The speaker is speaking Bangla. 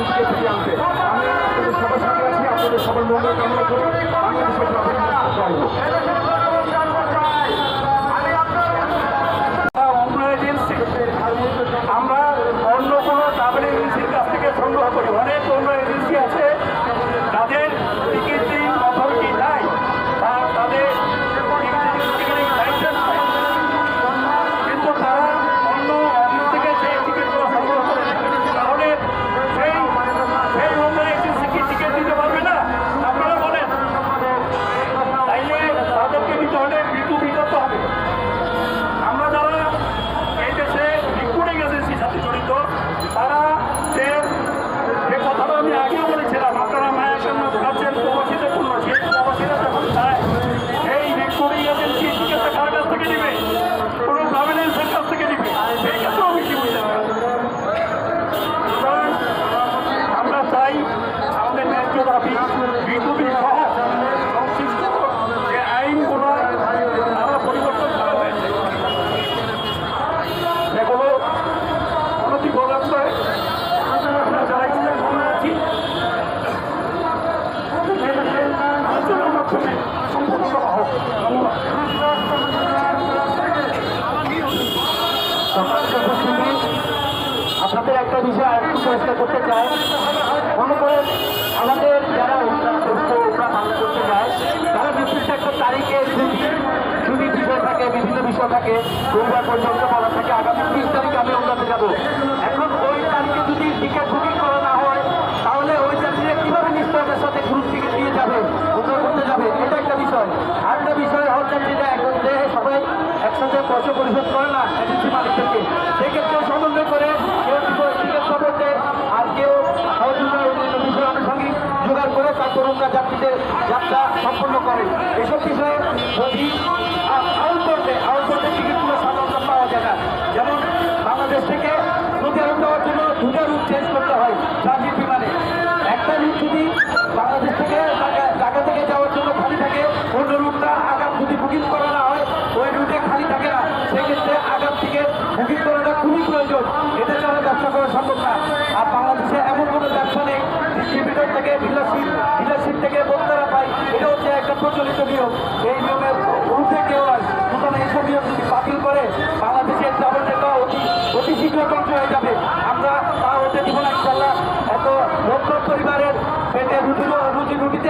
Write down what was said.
মানুষকে আমি আপনাদের সবার সাথে আছি আপনাদের সবার মঙ্গল কামনা করি। আপনাদের একটা বিষয় আরেকটু পরিষ্কার করতে চাই। মনে করেন, আমাদের যারা উমরা করতে পালন তারা নির্দিষ্ট একটা তারিখে ছুটি বিষয় থাকে, বিভিন্ন বিষয় থাকে রবিবার পর্যন্ত বলা থাকে, আগামী তিরিশ তারিখে আমি উমরাতে যাব। এখন ওই তারিখে যদি টিকিট বুকিং করা না হয়, তাহলে ওই যাত্রীরা কীভাবে নিশ্চয়তার সাথে গ্রুপ টিকিট যাবে এটা একটা বিষয়। আরেকটা বিষয় এখন যে সবাই একসাথে পয়সা পরিশোধ করে তারপর যাত্রীদের যাত্রা সম্পন্ন করে। এসব বিষয়ে যদি আউট করতে টিকিটগুলো সাধারণত পাওয়া যায় না। যেমন বাংলাদেশ থেকে নদী আরব যাওয়ার জন্য দুটা রুট চেঞ্জ করতে হয় ট্রানজিট বিমানে। একটা রুট যদি বাংলাদেশ থেকে ঢাকা- থেকে যাওয়ার জন্য খালি থাকে, অন্য রুটটা আগাম যদি বুকিং করা না হয়, ওই রুটে খালি থাকে না। সেক্ষেত্রে আগাম থেকে বুকিং করাটা খুবই প্রয়োজন। এটা ছাড়া ব্যবসা করা সম্ভব না। আর বাংলাদেশে এমন কোনো ব্যবসা নেই ডিস্ট্রিবিউটর থেকে থেকে বক্তারা পাই এটা হচ্ছে একটা প্রচলিত নিয়ম। এই নিয়মের ঊর্ধ্বে কেউ আর সুতরাং এইসব নিয়ম যদি বাতিল করে, বাংলাদেশের নেতা অতি অতি শীঘ্র ধ্বংস হয়ে যাবে। আমরা তা হতে দিব না ইনশাল্লাহ এত লক্ষ পরিবারের পেটে রুটি রুটি রুটিতে